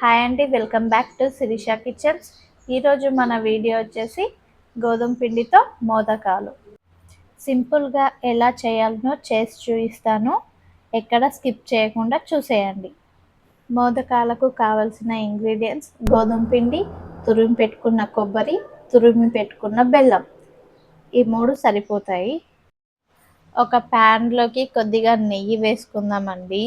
Hi అండి welcome back to Sirisha kitchens. ఈరోజు మన వీడియో వచ్చేసి గోధుమ పిండితో మోదకాలు. సింపుల్గా ఎలా చేయాలనో చేసి చూపిస్తాను. ఎక్కడ స్కిప్ చేయకుండా చూసేయండి. మోదకాలకు కావలసిన ఇంగ్రీడియంట్స్ గోధుమ పిండి తురిమి పెట్టుకున్న కొబ్బరి తురిమి పెట్టుకున్న బెల్లం. ఈ మూడు సరిపోతాయి. ఒక ప్యాన్లోకి కొద్దిగా నెయ్యి వేసుకుందామండి.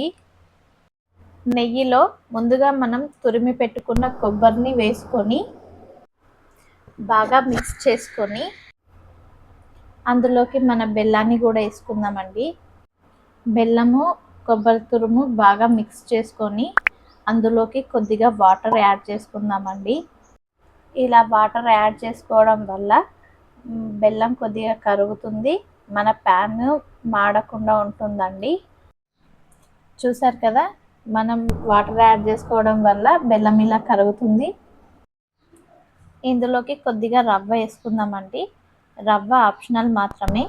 నెయ్యిలో ముందుగా మనం తురిమి పెట్టుకున్న కొబ్బరిని వేసుకొని బాగా మిక్స్ చేసుకొని అందులోకి మన బెల్లాన్ని కూడా వేసుకుందామండి. బెల్లము కొబ్బరి తురుము బాగా మిక్స్ చేసుకొని అందులోకి కొద్దిగా వాటర్ యాడ్ చేసుకుందామండి. ఇలా వాటర్ యాడ్ చేసుకోవడం వల్ల బెల్లం కొద్దిగా కరుగుతుంది మన ప్యాన్ మాడకుండా ఉంటుందండి. చూసారు కదా మనం వాటర్ యాడ్ చేసుకోవడం వల్ల బెల్లం ఇలా కరుగుతుంది. ఇందులోకి కొద్దిగా రవ్వ వేసుకుందామండి. రవ్వ ఆప్షనల్ మాత్రమే.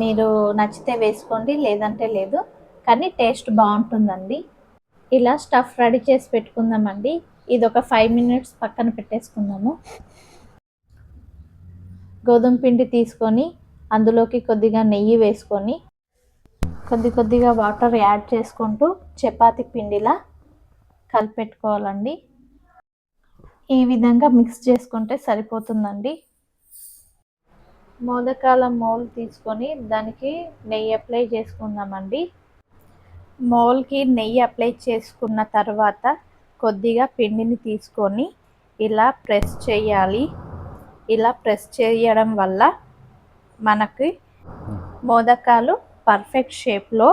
మీరు నచ్చితే వేసుకోండి లేదంటే లేదు. కానీ టేస్ట్ బాగుంటుందండి. ఇలా స్టఫ్ రెడీ చేసి పెట్టుకుందామండి. ఇది ఒక ఫైవ్ మినిట్స్ పక్కన పెట్టేసుకుందాము. గోధుమ పిండి తీసుకొని అందులోకి కొద్దిగా నెయ్యి వేసుకొని కొద్ది కొద్దిగా వాటర్ యాడ్ చేసుకుంటూ చపాతి పిండిలా కలిపెట్టుకోవాలండి. ఈ విధంగా మిక్స్ చేసుకుంటే సరిపోతుందండి. మోదకాల మోల్ తీసుకొని దానికి నెయ్యి అప్లై చేసుకుందామండి. మోల్కి నెయ్యి అప్లై చేసుకున్న తర్వాత కొద్దిగా పిండిని తీసుకొని ఇలా ప్రెస్ చేయాలి. ఇలా ప్రెస్ చేయడం వల్ల మనకి మోదకాలు పర్ఫెక్ట్ షేప్లో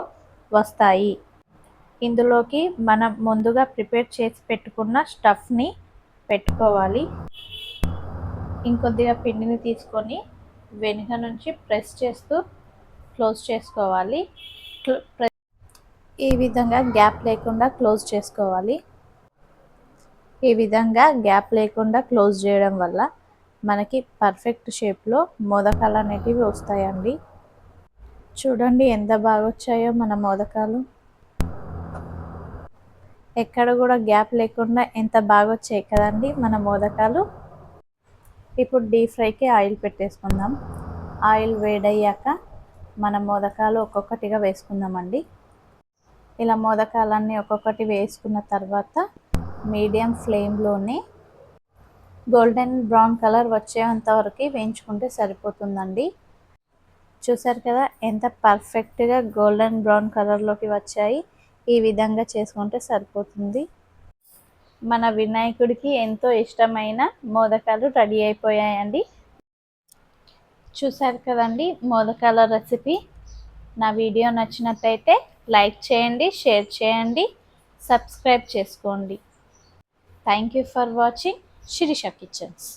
వస్తాయి. ఇందులోకి మనం ముందుగా ప్రిపేర్ చేసి పెట్టుకున్న స్టఫ్ని పెట్టుకోవాలి. ఇంకొద్దిగా పిండిని తీసుకొని వెనుక నుంచి ప్రెస్ చేస్తూ క్లోజ్ చేసుకోవాలి. ఈ విధంగా గ్యాప్ లేకుండా క్లోజ్ చేసుకోవాలి. ఈ విధంగా గ్యాప్ లేకుండా క్లోజ్ చేయడం వల్ల మనకి పర్ఫెక్ట్ షేప్లో మోదకాలు అనేటివి వస్తాయండి. చూడండి ఎంత బాగా వచ్చాయో మన మోదకాలు. ఎక్కడ కూడా గ్యాప్ లేకుండా ఎంత బాగా వచ్చాయి కదండి మన మోదకాలు. ఇప్పుడు డీప్ ఫ్రైకి ఆయిల్ పెట్టేసుకుందాం. ఆయిల్ వేడయ్యాక మన మోదకాలు ఒక్కొక్కటిగా వేసుకుందామండి. ఇలా మోదకాలన్నీ ఒక్కొక్కటి వేసుకున్న తర్వాత మీడియం ఫ్లేమ్లోనే గోల్డెన్ బ్రౌన్ కలర్ వచ్చేంత వరకు వేయించుకుంటే సరిపోతుందండి. చూసారు కదా ఎంత పర్ఫెక్ట్గా గోల్డెన్ బ్రౌన్ కలర్లోకి వచ్చాయి. ఈ విధంగా చేసుకుంటే సరిపోతుంది. మన వినాయకుడికి ఎంతో ఇష్టమైన మోదకాలు రెడీ అయిపోయాయండి. చూసారు కదండి మోదకాల రెసిపీ. నా వీడియో నచ్చినట్టయితే లైక్ చేయండి షేర్ చేయండి సబ్స్క్రైబ్ చేసుకోండి. Thank you for watching. Sirisha kitchens.